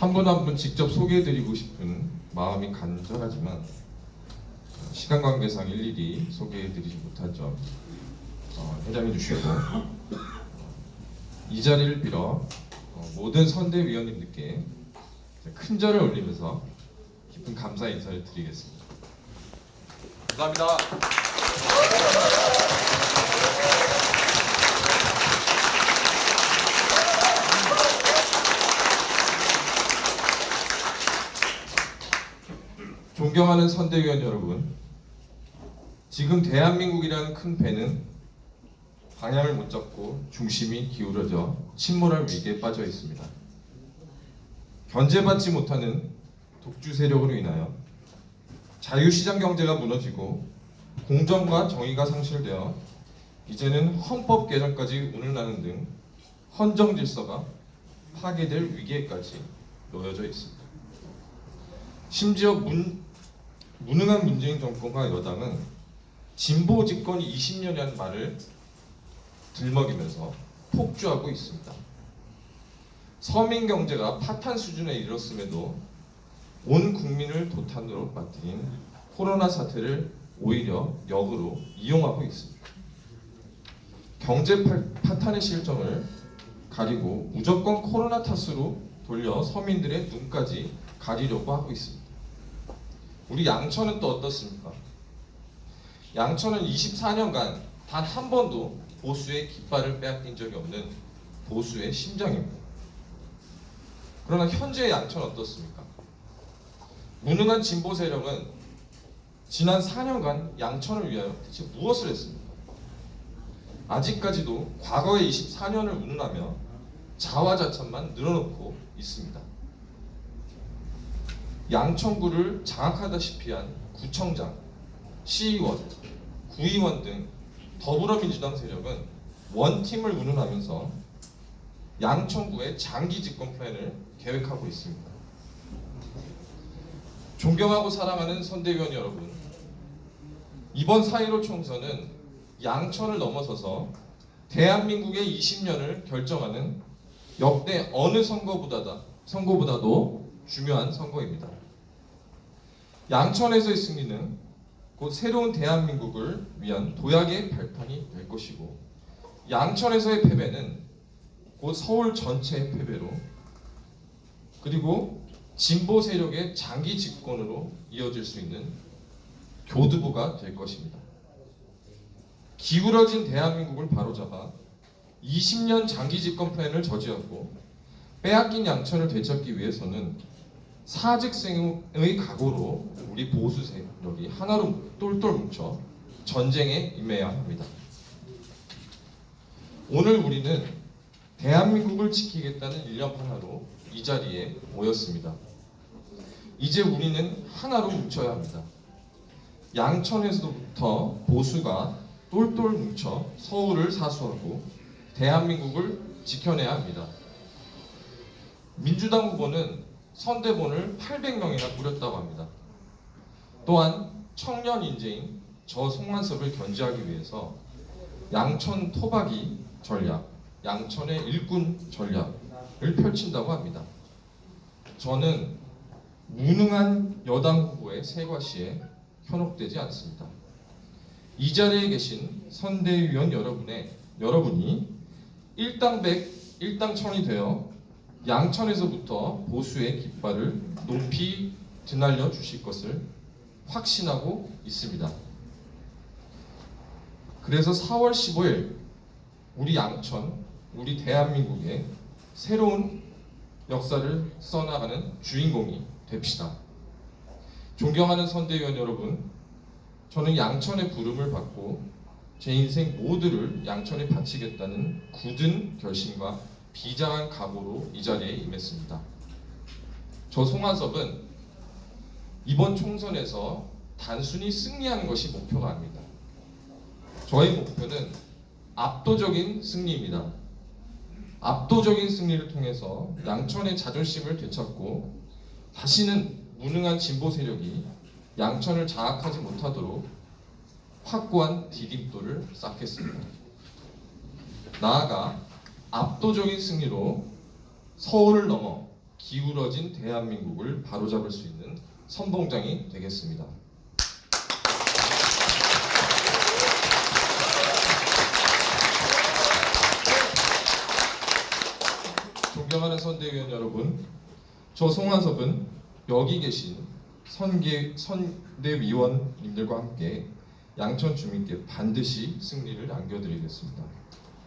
한 분 한 분 직접 소개해드리고 싶은 마음이 간절하지만 시간 관계상 일일이 소개해드리지 못할 점 어, 회장해 주시고 이 자리를 빌어 어, 모든 선대위원님들께 큰 절을 올리면서 깊은 감사 인사를 드리겠습니다. 감사합니다. 존경하는 선대위원 여러분, 지금 대한민국이라는 큰 배는 방향을 못 잡고 중심이 기울어져 침몰할 위기에 빠져 있습니다. 견제받지 못하는 독주 세력으로 인하여 자유시장 경제가 무너지고 공정과 정의가 상실되어 이제는 헌법 개정까지 운을 나는 등 헌정 질서가 파괴될 위기에까지 놓여져 있습니다. 심지어 문, 무능한 문재인 정권과 여당은 진보 집권이 20년이라는 말을 들먹이면서 폭주하고 있습니다. 서민 경제가 파탄 수준에 이르렀음에도 온 국민을 도탄으로 빠뜨린 코로나 사태를 오히려 역으로 이용하고 있습니다. 경제 파- 파탄의 실정을 가리고 무조건 코로나 탓으로 돌려 서민들의 눈까지 가리려고 하고 있습니다. 우리 양천은 또 어떻습니까? 양천은 24년간 단 한 번도 보수의 깃발을 빼앗긴 적이 없는 보수의 심장입니다. 그러나 현재의 양천은 어떻습니까? 무능한 진보 세력은 지난 4년간 양천을 위하여 대체 무엇을 했습니까? 아직까지도 과거의 24년을 운운하며 자화자찬만 늘어놓고 있습니다. 양천구를 장악하다시피 한 구청장, 시의원, 구의원 등 더불어민주당 세력은 원팀을 운운하면서 양천구의 장기 집권 플랜을 계획하고 있습니다. 존경하고 사랑하는 선대위원 여러분, 이번 4.15 총선은 양천을 넘어서서 대한민국의 20년을 결정하는 역대 어느 선거보다다, 선거보다도 중요한 선거입니다. 양천에서의 승리는 곧 새로운 대한민국을 위한 도약의 발판이 될 것이고 양천에서의 패배는 곧 서울 전체의 패배로 그리고 진보 세력의 장기 집권으로 이어질 수 있는 교두보가 될 것입니다. 기울어진 대한민국을 바로잡아 20년 장기 집권 플랜을 저지하고 빼앗긴 양천을 되찾기 위해서는 사직생의 각오로 우리 보수 세력이 하나로 똘똘 뭉쳐 전쟁에 임해야 합니다. 오늘 우리는 대한민국을 지키겠다는 일념 하나로 이 자리에 모였습니다. 이제 우리는 하나로 뭉쳐야 합니다. 양천에서부터 보수가 똘똘 뭉쳐 서울을 사수하고 대한민국을 지켜내야 합니다. 민주당 후보는 선대본을 800명이나 꾸렸다고 합니다. 또한 청년 인재인 저 송만섭을 견제하기 위해서 양천 토박이 전략, 양천의 일꾼 전략을 펼친다고 합니다. 저는 무능한 여당 후보의 세과시에 현혹되지 않습니다. 이 자리에 계신 선대위원 여러분의 여러분이 일당백 일당천이 되어 양천에서부터 보수의 깃발을 높이 드날려 주실 것을 확신하고 있습니다. 그래서 4월 15일 우리 양천, 우리 대한민국의 새로운 역사를 써나가는 주인공이 됩시다. 존경하는 선대위원 여러분, 저는 양천의 부름을 받고 제 인생 모두를 양천에 바치겠다는 굳은 결심과 비장한 각오로 이 자리에 임했습니다. 저 송한섭은 이번 총선에서 단순히 승리하는 것이 목표가 아닙니다. 저의 목표는 압도적인 승리입니다. 압도적인 승리를 통해서 양천의 자존심을 되찾고 다시는 무능한 진보 세력이 양천을 장악하지 못하도록 확고한 디딤돌을 쌓겠습니다. 나아가 압도적인 승리로 서울을 넘어 기울어진 대한민국을 바로잡을 수 있는 선봉장이 되겠습니다. 존경하는 선대위원 여러분, 저 송환섭은 여기 계신 선계, 선대위원님들과 함께 양천 주민께 반드시 승리를 안겨드리겠습니다.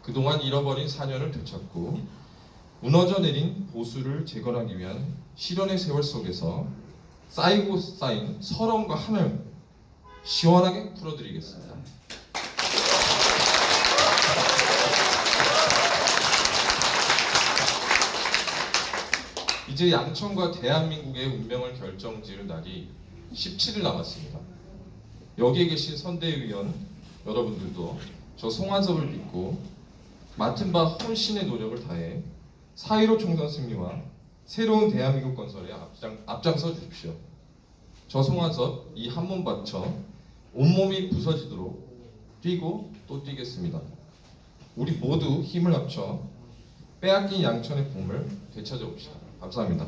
그동안 잃어버린 4년을 되찾고 무너져 내린 보수를 재건하기 위한 실현의 세월 속에서 쌓이고 쌓인 서러움과 한을 시원하게 풀어드리겠습니다. 이제 양천과 대한민국의 운명을 결정지을 날이 17일 남았습니다. 여기에 계신 선대위원 여러분들도 저 송환섭을 믿고 맡은 바 혼신의 노력을 다해 4.15 총선 승리와 새로운 대한민국 건설에 앞장, 앞장서 주십시오. 저 송환섭 이 한 몸 바쳐 온몸이 부서지도록 뛰고 또 뛰겠습니다. 우리 모두 힘을 합쳐 빼앗긴 양천의 봄을 되찾아 봅시다. 감사합니다.